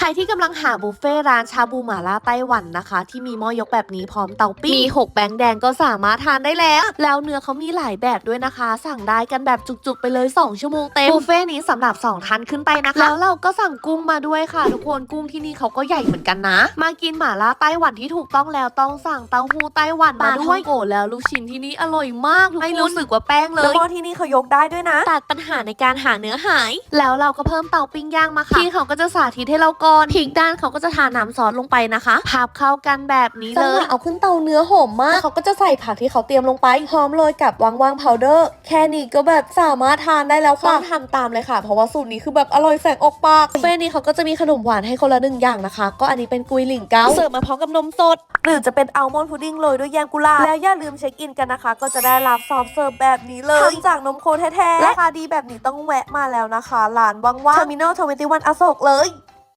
ใครที่กำลังหาบุฟเฟ่ร้านชาบูหม่าล่าไต้หวันนะคะ ที่มีหม้อยกแบบนี้พร้อมเตาปิ้งมี 6 แบงค์แดงก็สามารถทานได้แล้ว แล้วเนื้อเขามีหลายแบบด้วยนะคะ สั่งได้กันแบบจุกๆ ไปเลย 2 ชั่วโมงเต็มบุฟเฟ่นี้สำหรับ 2ท่านขึ้นไปนะคะ แล้วเราก็สั่งกุ้งมาด้วยค่ะ ทุกคนกุ้งที่นี่เขาก็ใหญ่เหมือนกันนะ มากินหม่าล่าไต้หวันที่ถูกต้องแล้วต้องสั่งเต้าหู้ไต้หวันมาด้วยโอ้แล้วลูกชิ้นที่นี่อร่อยมากไม่รู้สึกว่าแป้งเลยแล้วหม้อที่นี่เขายกได้ด้วยนะตัดปัญหาในการหาเนื้อหาย แล้วเราก็เพิ่มเตาปิ้งย่างมาค่ะพี่เขาก็จะสาธิตให้เราก่อนทีกด้านเขาก็จะทาน้ำซอสลงไปนะคะพับเข้ากันแบบนี้จัเลงหยวะเอาขึ้นเตาเนื้อหอมมาก เขาก็จะใส่ผักที่เขาเตรียมลงไปพร้อมโรยกับวางวางพาวเดอร์ แค่นี้ก็แบบสามารถทานได้แล้วค่ะต้องทำตามเลยค่ะ เพราะว่าสูตรนี้คือแบบอร่อยแสงออกปากบุฟเฟ่ต์นี้เขาก็จะมีขนมหวานให้คนละหนึ่งอย่างนะคะ ก็อันนี้เป็นกุยหลิงเกาเสิร์ฟมาพร้อมกับนมสด หรือจะเป็นอัลมอนด์พุดดิ้งโรยด้วยแยมกุหลาบ แล้วอย่าลืมเช็คอินกันนะคะ ก็จะได้รับซอฟต์เสิร์ฟแบบนี้เลยทำจากนมโคแท้ๆ ราคาดีแบบนี้ต้องแวะมาแล้วนะคะ ร้านว่างๆเทอร์มินอลทเวนตี้วันอโศกเลย